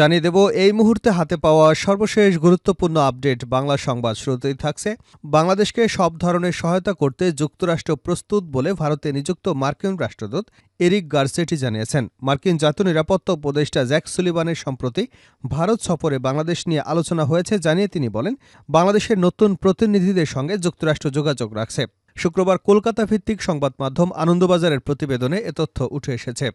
জানিয়ে দেব, এই মুহূর্তে হাতে পাওয়া সর্বশেষ গুরুত্বপূর্ণ আপডেট বাংলা সংবাদ শুরুতেই থাকছে। বাংলাদেশকে সব ধরনের সহায়তা করতে যুক্তরাষ্ট্র প্রস্তুত বলে ভারতে নিযুক্ত মার্কিন রাষ্ট্রদূত এরিক গার্সেটি জানিয়েছেন। মার্কিন জাতীয় নিরাপত্তা উপদেষ্টা জ্যাক সুলিবানের সম্প্রতি ভারত সফরে বাংলাদেশ নিয়ে আলোচনা হয়েছে জানিয়ে তিনি বলেন, বাংলাদেশের নতুন প্রতিনিধিদের সঙ্গে যুক্তরাষ্ট্র যোগাযোগ রাখছে। শুক্রবার কলকাতা ভিত্তিক সংবাদ মাধ্যম আনন্দবাজারের প্রতিবেদনে এ তথ্য উঠে এসেছে।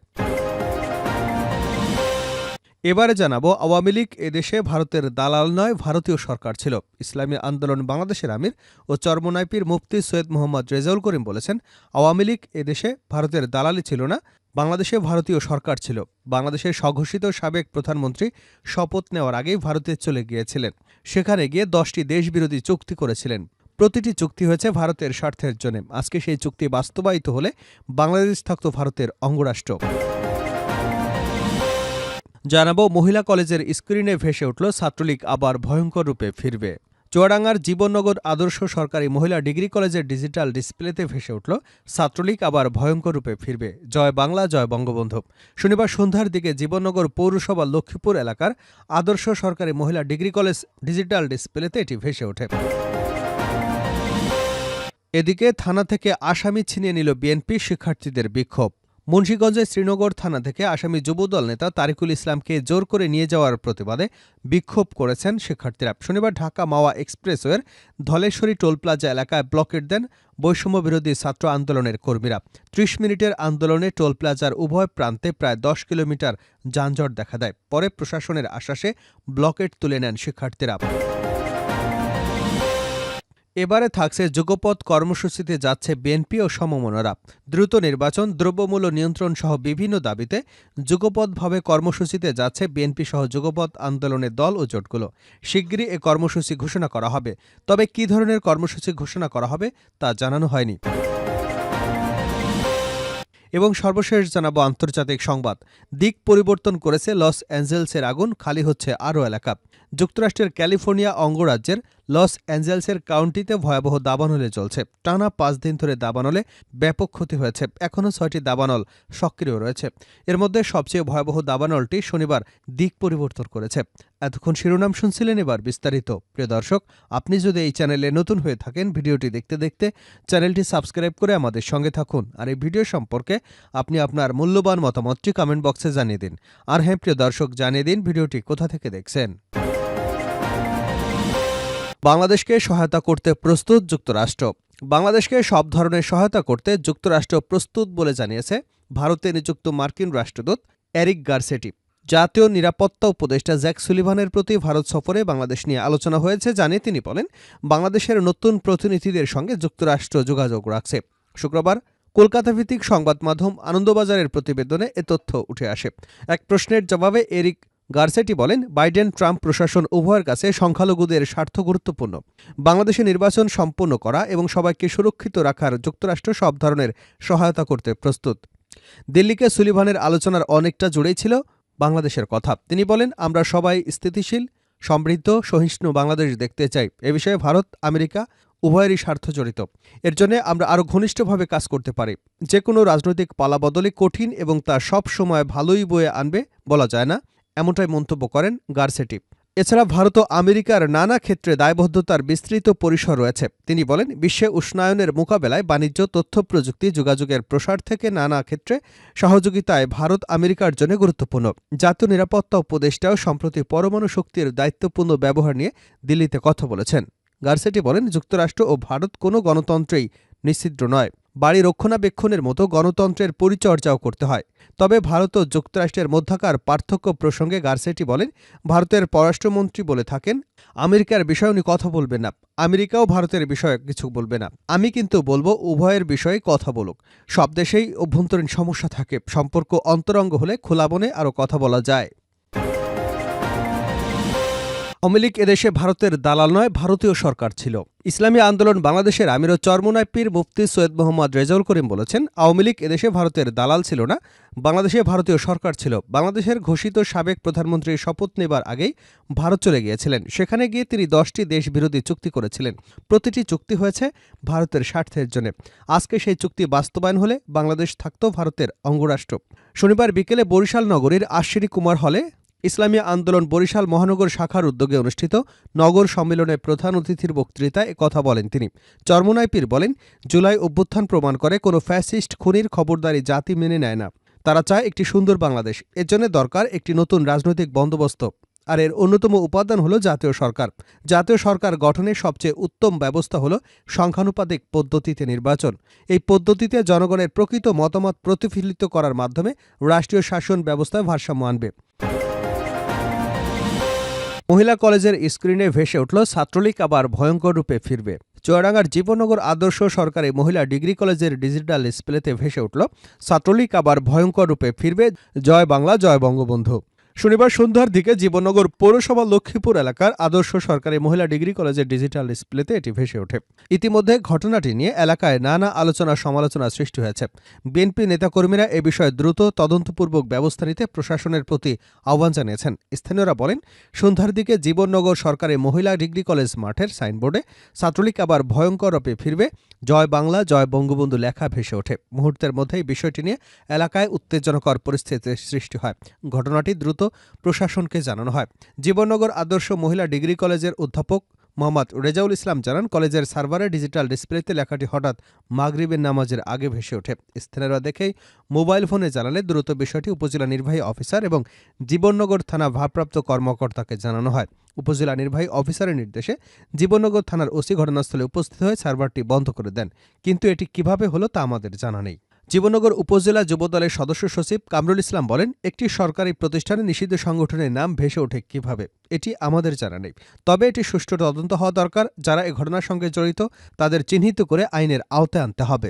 এবারে জানাব, আওয়ামী লীগ এদেশে ভারতের দালাল নয়, ভারতীয় সরকার ছিল। ইসলামী আন্দোলন বাংলাদেশের আমির ও চর্মনাইপির মুফতি সৈয়দ মোহাম্মদ রেজাউল করিম বলেছেন, আওয়ামী লীগ এদেশে ভারতের দালালি ছিল না, বাংলাদেশে ভারতীয় সরকার ছিল। বাংলাদেশের স্বঘোষিত সাবেক প্রধানমন্ত্রী শপথ নেওয়ার আগেই ভারতে চলে গিয়েছিলেন। সেখানে গিয়ে দশটি দেশবিরোধী চুক্তি করেছিলেন। প্রতিটি চুক্তি হয়েছে ভারতের স্বার্থের জন্য। আজকে সেই চুক্তি বাস্তবায়িত হলে বাংলাদেশ থাকত ভারতের অঙ্গরাষ্ট্র। জানাব, মহিলা কলেজের স্ক্রিনে ভেসে উঠল ছাত্রলীগ, আবার ভয়ঙ্কর রূপে ফিরবে। চুয়াডাঙ্গার জীবননগর আদর্শ সরকারি মহিলা ডিগ্রি কলেজের ডিজিটাল ডিসপ্লেতে ভেসে উঠল ছাত্রলীগ, আবার ভয়ঙ্কর রূপে ফিরবে। জয় বাংলা, জয় বঙ্গবন্ধু। শনিবার সন্ধ্যার দিকে জীবননগর পৌরসভা লক্ষ্মীপুর এলাকার আদর্শ সরকারি মহিলা ডিগ্রি কলেজ ডিজিটাল ডিসপ্লেতে এটি ভেসে ওঠে। এদিকে থানা থেকে আসামি ছিনিয়ে নিল বিএনপি শিক্ষার্থীদের বিক্ষোভ। মুন্সীগঞ্জের শ্রীনগর থানা থেকে আসামি যুবদল নেতা তারিকুল ইসলামকে জোর করে নিয়ে যাওয়ার প্রতিবাদে বিক্ষোভ করেছেন শিক্ষার্থীরা। শনিবার ঢাকা মাওয়া এক্সপ্রেসওয়ের ধলেশ্বরী টোল প্লাজা এলাকায় ব্লকেট দেন বৈষম্য বিরোধী ছাত্র আন্দোলনের কর্মীরা। ত্রিশ মিনিটের আন্দোলনে টোল প্লাজার উভয় প্রান্তে প্রায় দশ কিলোমিটার যানজট দেখা দেয়। পরে প্রশাসনের আশ্বাসে ব্লকেট তুলে নেন শিক্ষার্থীরা। এবারে থাকছে যুগপথ কর্মসূচিতে যাচ্ছে বিএনপি ও সমমনারা। দ্রুত নির্বাচন, দ্রব্যমূল্য নিয়ন্ত্রণ সহ বিভিন্ন দাবিতে যুগপথভাবে কর্মসূচিতে যাচ্ছে বিএনপি সহ যুগপথ আন্দোলনের দল ও জোটগুলো। শিগগিরই এ কর্মসূচি ঘোষণা করা হবে। তবে কী ধরনের কর্মসূচি ঘোষণা করা হবে তা জানানো হয়নি। এবং সর্বশেষ জানাব আন্তর্জাতিক সংবাদ। দিক পরিবর্তন করেছে লস অ্যাঞ্জেলসের আগুন, খালি হচ্ছে আরও এলাকা। যুক্তরাষ্ট্রের ক্যালিফোর্নিয়া অঙ্গরাজ্যের লস অ্যাঞ্জেলসের কাউন্টিতে ভয়াবহ দাবানলে চলছে। টানা পাঁচ দিন ধরে দাবানলে ব্যাপক ক্ষতি হয়েছে। এখনও ছয়টি দাবানল সক্রিয় রয়েছে। এর মধ্যে সবচেয়ে ভয়াবহ দাবানলটি শনিবার দিক পরিবর্তন করেছে। এতক্ষণ শিরোনাম শুনছিলেন এবার বিস্তারিত। প্রিয় দর্শক, আপনি যদি এই চ্যানেলে নতুন হয়ে থাকেন, ভিডিওটি দেখতে দেখতে চ্যানেলটি সাবস্ক্রাইব করে আমাদের সঙ্গে থাকুন। আর এই ভিডিও সম্পর্কে আপনি আপনার মূল্যবান মতামতটি কমেন্ট বক্সে জানিয়ে দিন। আর হ্যাঁ প্রিয় দর্শক, জানিয়ে দিন ভিডিওটি কোথা থেকে দেখছেন। বাংলাদেশকে সহায়তা করতে প্রস্তুত যুক্তরাষ্ট্র। বাংলাদেশকে সব ধরনের সহায়তা করতে যুক্তরাষ্ট্র প্রস্তুত বলে জানিয়েছে ভারতে নিযুক্ত মার্কিন রাষ্ট্রদূত এরিক গার্সেটি। জাতীয় নিরাপত্তা উপদেষ্টা জ্যাক সুলিভানের প্রতি ভারত সফরে বাংলাদেশ নিয়ে আলোচনা হয়েছে জানিয়ে তিনি বলেন, বাংলাদেশের নতুন প্রতিনিধিদের সঙ্গে যুক্তরাষ্ট্র যোগাযোগ রাখছে। শুক্রবার কলকাতা ভিত্তিক সংবাদ মাধ্যম আনন্দবাজারের প্রতিবেদনে এ তথ্য উঠে আসে। এক প্রশ্নের জবাবে এরিক গার্সেটি বলেন, বাইডেন, ট্রাম্প প্রশাসন উভয়ের কাছে সংখ্যালঘুদের স্বার্থ গুরুত্বপূর্ণ। বাংলাদেশে নির্বাচন সম্পন্ন করা এবং সবাইকে সুরক্ষিত রাখার যুক্তরাষ্ট্র সব ধরনের সহায়তা করতে প্রস্তুত। দিল্লিকে সুলিভানের আলোচনার অনেকটা জুড়েই ছিল বাংলাদেশের কথা। তিনি বলেন, আমরা সবাই স্থিতিশীল, সমৃদ্ধ, সহিষ্ণু বাংলাদেশ দেখতে চাই। এ বিষয়ে ভারত, আমেরিকা উভয়েরই স্বার্থ জড়িত। এর জন্য আমরা আরও ঘনিষ্ঠভাবে কাজ করতে পারি। যে কোনো রাজনৈতিক পালাবদলে কঠিন এবং তা সব সময় ভালোই বয়ে আনবে বলা যায় না। এমনটাই মন্তব্য করেন গার্সেটি এছাড়া ভারত ও আমেরিকার নানা ক্ষেত্রে দায়বদ্ধতার বিস্তৃত পরিসর রয়েছে। তিনি বলেন, বিশ্বে উষ্ণায়নের মোকাবেলায় বাণিজ্য, তথ্য প্রযুক্তি, যোগাযোগের প্রসার থেকে নানা ক্ষেত্রে সহযোগিতায় ভারত আমেরিকার জন্য গুরুত্বপূর্ণ। জাতীয় নিরাপত্তা উপদেষ্টাও সম্প্রতি পরমাণু শক্তির দায়িত্বপূর্ণ ব্যবহার নিয়ে দিল্লিতে কথা বলেছেন। গার্সেটি বলেন, যুক্তরাষ্ট্র ও ভারত কোনো গণতন্ত্রেই নিশ্চিদ্র নয়। বাড়ি রক্ষণাবেক্ষণের মতো গণতন্ত্রের পরিচর্যাও করতে হয়। তবে ভারত ও যুক্তরাষ্ট্রের মধ্যকার পার্থক্য প্রসঙ্গে গার্সেটি বলেন, ভারতের পররাষ্ট্রমন্ত্রী বলে থাকেন, আমেরিকার বিষয় উনি কথা বলবেন না। আমেরিকাও ভারতের বিষয়ে কিছু বলবে না। আমি কিন্তু বলব উভয়ের বিষয়ে কথা বলুক। সব দেশেই অভ্যন্তরীণ সমস্যা থাকে। সম্পর্ক অন্তরঙ্গ হলে খোলা বনে আরও কথা বলা যায়। আওয়ামী এদেশে ভারতের দালাল নয়, ভারতীয় সরকার ছিল। ইসলামী আন্দোলন বাংলাদেশের আমির ও চরমোনাই পীর মুফতি সৈয়দ মোহাম্মদ রেজাউল করিম বলেছেন, আওয়ামী লীগ এদেশে ভারতের দালাল ছিল না, বাংলাদেশে ভারতীয় সরকার ছিল। বাংলাদেশের ঘোষিত সাবেক প্রধানমন্ত্রী শপথ নেবার আগেই ভারত চলে গিয়েছিলেন। সেখানে গিয়ে তিনি দশটি দেশ বিরোধী চুক্তি করেছিলেন। প্রতিটি চুক্তি হয়েছে ভারতের স্বার্থের জন্য। আজকে সেই চুক্তি বাস্তবায়ন হলে বাংলাদেশ থাকত ভারতের অঙ্গরাষ্ট্র। শনিবার বিকেলে বরিশাল নগরীর আশ্বিনী কুমার হলে ইসলামী আন্দোলন বরিশাল মহানগর শাখার উদ্যোগে অনুষ্ঠিত নগর সম্মেলনে প্রধান অতিথির বক্তৃতায় কথা বলেন তিনি। চরমোনাই বলেন, জুলাই অভ্যুত্থান প্রমাণ করে কোনো ফ্যাসিস্ট খুনির খবরদারি জাতি মেনে নেয় না। তারা চায় একটি সুন্দর বাংলাদেশ। এর জন্য দরকার একটি নতুন রাজনৈতিক বন্দোবস্ত। আর এর অন্যতম উপাদান হল জাতীয় সরকার। জাতীয় সরকার গঠনের সবচেয়ে উত্তম ব্যবস্থা হল সংখ্যানুপাতিক পদ্ধতিতে নির্বাচন। এই পদ্ধতিতে জনগণের প্রকৃত মতামত প্রতিফলিত করার মাধ্যমে রাষ্ট্রীয় শাসন ব্যবস্থায় ভারসাম্য আনবে। মহিলা কলেজের স্ক্রিনে ভেসে উঠল ছাত্রলীগ, আবার ভয়ঙ্কর রূপে ফিরবে। চুয়াডাঙ্গার জীবনগর আদর্শ সরকারি মহিলা ডিগ্রি কলেজের ডিজিটাল ডিসপ্লেতে ভেসে উঠল, ছাত্রলীগ, আবার ভয়ঙ্কর রূপে ফিরবে। জয় বাংলা, জয় বঙ্গবন্ধু। শনিবার সন্ধ্যার দিকে জীবননগর পৌরসভা লক্ষ্মীপুর এলাকার আদর্শ সরকারি মহিলা ডিগ্রি কলেজের ডিজিটাল ডিসপ্লেতে এটি ভেসে ওঠে। ইতিমধ্যে ঘটনাটি নিয়ে এলাকায় নানা আলোচনা সমালোচনা সৃষ্টি হয়েছে। বিএনপি নেতাকর্মীরা এ বিষয়ে দ্রুত তদন্তপূর্বক ব্যবস্থা নিতে প্রশাসনের প্রতি আহ্বান জানিয়েছেন। স্থানীয়রা বলেন, সন্ধ্যার দিকে জীবননগর সরকারি মহিলা ডিগ্রি কলেজ মাঠের সাইনবোর্ডে ছাত্রলীগ আবার ভয়ঙ্কর রূপে ফিরবে। জয় বাংলা, জয় বঙ্গবন্ধু লেখা ভেসে ওঠে। মুহূর্তের মধ্যেই বিষয়টি নিয়ে এলাকায় উত্তেজনকর পরিস্থিতির সৃষ্টি হয়। ঘটনাটি দ্রুত প্রশাসনকে জানানো হয়। জীবননগর আদর্শ মহিলা ডিগ্রি কলেজের অধ্যাপক মোহাম্মদ রেজাউল ইসলাম জানান, কলেজের সার্ভারে ডিজিটাল ডিসপ্লেতে লেখাটি হঠাৎ মাগরিবের নামাজের আগে ভেসে ওঠে। স্থানীয়রা দেখেই মোবাইল ফোনে জানালে দ্রুত বিষয়টি উপজেলা নির্বাহী অফিসার এবং জীবননগর থানা ভারপ্রাপ্ত কর্মকর্তাকে জানানো হয়। উপজেলা নির্বাহী অফিসারের নির্দেশে জীবননগর থানার ওসি ঘটনাস্থলে উপস্থিত হয়ে সার্ভারটি বন্ধ করে দেন। কিন্তু এটি কীভাবে হলো তা আমাদের জানা নেই। জীবননগর উপজেলা যুবদলের সদস্য সচিব কামরুল ইসলাম বলেন, একটি সরকারি প্রতিষ্ঠানে নিষিদ্ধ সংগঠনের নাম ভেসে ওঠে কীভাবে, এটি আমাদের জানা নেই। তবে এটি সুষ্ঠু তদন্ত হওয়া দরকার, যারা এ ঘটনার সঙ্গে জড়িত, তাদের চিহ্নিত করে আইনের আওতায় আনতে হবে।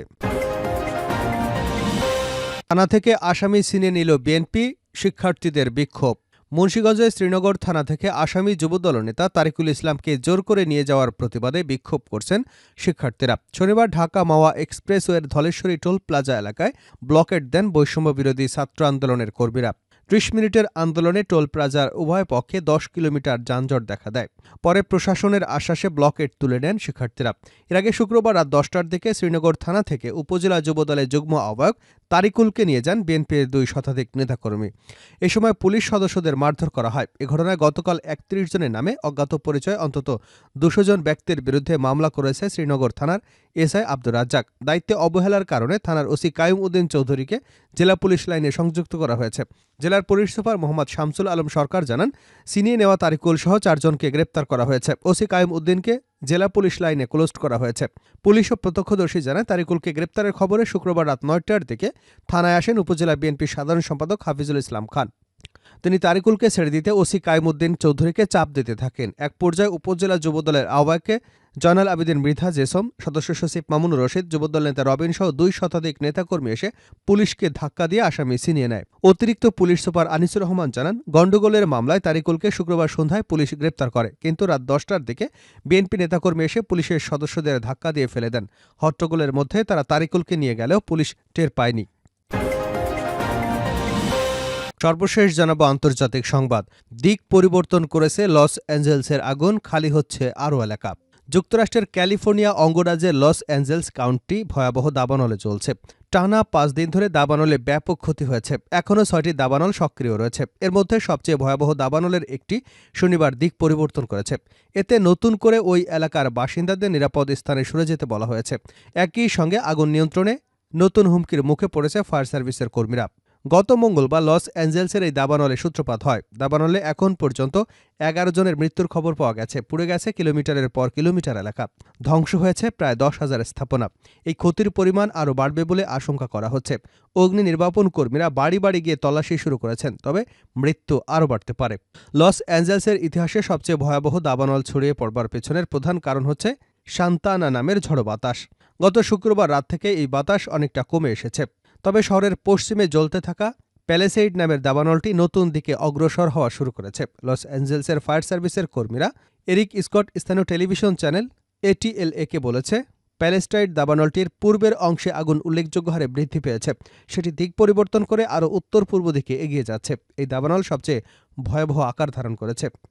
থানা থেকে আসামি সিনে নিল বিএনপি, শিক্ষার্থীদের বিক্ষোভ। মুন্সীগঞ্জের শ্রীনগর থানা থেকে আসামি যুবদল নেতা তারিকুল ইসলামকে জোর করে নিয়ে যাওয়ার প্রতিবাদে বিক্ষোভ করছেন শিক্ষার্থীরা। শনিবার ঢাকা মাওয়া এক্সপ্রেসওয়ের ধলেশ্বরী টোল প্লাজা এলাকায় ব্লকেট দেন বৈষম্য বিরোধী ছাত্র আন্দোলনের কর্মীরা। ত্রিশ মিনিটের আন্দোলনে টোল প্লাজার উভয় পক্ষে দশ কিলোমিটার যানজট দেখা দেয়। পরে প্রশাসনের আশ্বাসে ব্লকেট তুলে নেন শিক্ষার্থীরা। এর আগে শুক্রবার রাত দশটার দিকে শ্রীনগর থানা থেকে উপজেলা যুবদলের যুগ্ম আহ্বায়ক তারিকুলকে নিয়ে যান বিএনপির দুই শতাধিক নেতাকর্মী। এ সময় পুলিশ সদস্যদের মারধর করা হয়। এ ঘটনায় গতকাল একত্রিশ জনের নামে অজ্ঞাত পরিচয়, অন্তত দুশো জন ব্যক্তির বিরুদ্ধে মামলা করেছে শ্রীনগর থানার এসআই আব্দুর রাজ্জাক। দায়িত্বে অবহেলার কারণে থানার ওসি কায়ুম উদ্দিন চৌধুরীকে জেলা পুলিশ লাইনে সংযুক্ত করা হয়েছে। জেলার পুলিশ সুপার মোহাম্মদ শামসুল আলম সরকার জানান সিনিয়ে নেওয়া তারিকুল সহ চারজনকে গ্রেপ্তার করা হয়েছে। ওসি কায়ুম উদ্দিনকে জেলা পুলিশ লাইনে ক্লোজড করা হয়েছে। পুলিশ ও প্রত্যক্ষদর্শী জানায়, তারিকুলকে গ্রেপ্তারের খবরে শুক্রবার রাত নয়টার দিকে থানায় আসেন উপজেলা বিএনপির সাধারণ সম্পাদক হাফিজুল ইসলাম খান। তিনি তারিকুলকে ছেড়ে দিতে ওসি কাইমুদ্দিন চৌধুরীকে চাপ দিতে থাকেন। এক পর্যায়ে উপজেলা যুবদলের আহ্বায়ককে জয়নাল আবেদিন মৃধা জেসম, সদস্য সচিব মামুনুর রশিদ, যুবদল নেতা রবিন সহ দুই শতাধিক নেতাকর্মী এসে পুলিশকে ধাক্কা দিয়ে আসামি ছিনিয়ে নেয়। অতিরিক্ত পুলিশ সুপার আনিসুর রহমান জানান গন্ডগোলের মামলায় তারিকুলকে শুক্রবার সন্ধ্যায় পুলিশ গ্রেপ্তার করে, কিন্তু রাত দশটার দিকে বিএনপি নেতাকর্মী এসে পুলিশের সদস্যদের ধাক্কা দিয়ে ফেলে দেন। হট্টগোলের মধ্যে তারা তারিকুলকে নিয়ে গেলেও পুলিশ টের পায়নি। সর্বশেষ জানাব আন্তর্জাতিক সংবাদ। দিক পরিবর্তন করেছে লস অ্যাঞ্জেলসের আগুন, খালি হচ্ছে আরও এলাকা। যুক্তরাষ্ট্রের ক্যালিফোর্নিয়া অঙ্গরাজ্যের লস অ্যাঞ্জেলস কাউন্টি ভয়াবহ দাবানলে চলছে। টানা পাঁচ দিন ধরে দাবানলে ব্যাপক ক্ষতি হয়েছে। এখনও ছয়টি দাবানল সক্রিয় রয়েছে। এর মধ্যে সবচেয়ে ভয়াবহ দাবানলের একটি শনিবার দিক পরিবর্তন করেছে। এতে নতুন করে ওই এলাকার বাসিন্দাদের নিরাপদ স্থানে সরে যেতে বলা হয়েছে। একই সঙ্গে আগুন নিয়ন্ত্রণে নতুন হুমকির মুখে পড়েছে ফায়ার সার্ভিসের কর্মীরা। গত মঙ্গলবার লস অ্যাঞ্জেলসের এই দাবানলে সূত্রপাত হয়। দাবানলে এখন পর্যন্ত এগারো জনের মৃত্যুর খবর পাওয়া গেছে। পুড়ে গেছে কিলোমিটারের পর কিলোমিটার এলাকা। ধ্বংস হয়েছে প্রায় দশ হাজার স্থাপনা। এই ক্ষতির পরিমাণ আরও বাড়বে বলে আশঙ্কা করা হচ্ছে। অগ্নি নির্বাপন কর্মীরা বাড়ি বাড়ি গিয়ে তল্লাশি শুরু করেছেন, তবে মৃত্যু আরও বাড়তে পারে। লস অ্যাঞ্জেলসের ইতিহাসে সবচেয়ে ভয়াবহ দাবানল ছড়িয়ে পড়বার পেছনের প্রধান কারণ হচ্ছে সান্তানা নামের ঝড়ো বাতাস। গত শুক্রবার রাত থেকে এই বাতাস অনেকটা কমে এসেছে। তবে শহরের পশ্চিমে জ্বলতে থাকা প্যালেসাইড নামের দাবানলটি নতুন দিকে অগ্রসর হওয়া শুরু করেছে। লস অ্যাঞ্জেলসের ফায়ার সার্ভিসের কর্মীরা এরিক স্কট স্থানীয় টেলিভিশন চ্যানেল এটিএলএ কে বলেছে, প্যালেস্টাইড দাবানলটির পূর্বের অংশে আগুন উল্লেখযোগ্য হারে বৃদ্ধি পেয়েছে। সেটি দিক পরিবর্তন করে আরও উত্তর পূর্ব দিকে এগিয়ে যাচ্ছে। এই দাবানল সবচেয়ে ভয়াবহ আকার ধারণ করেছে।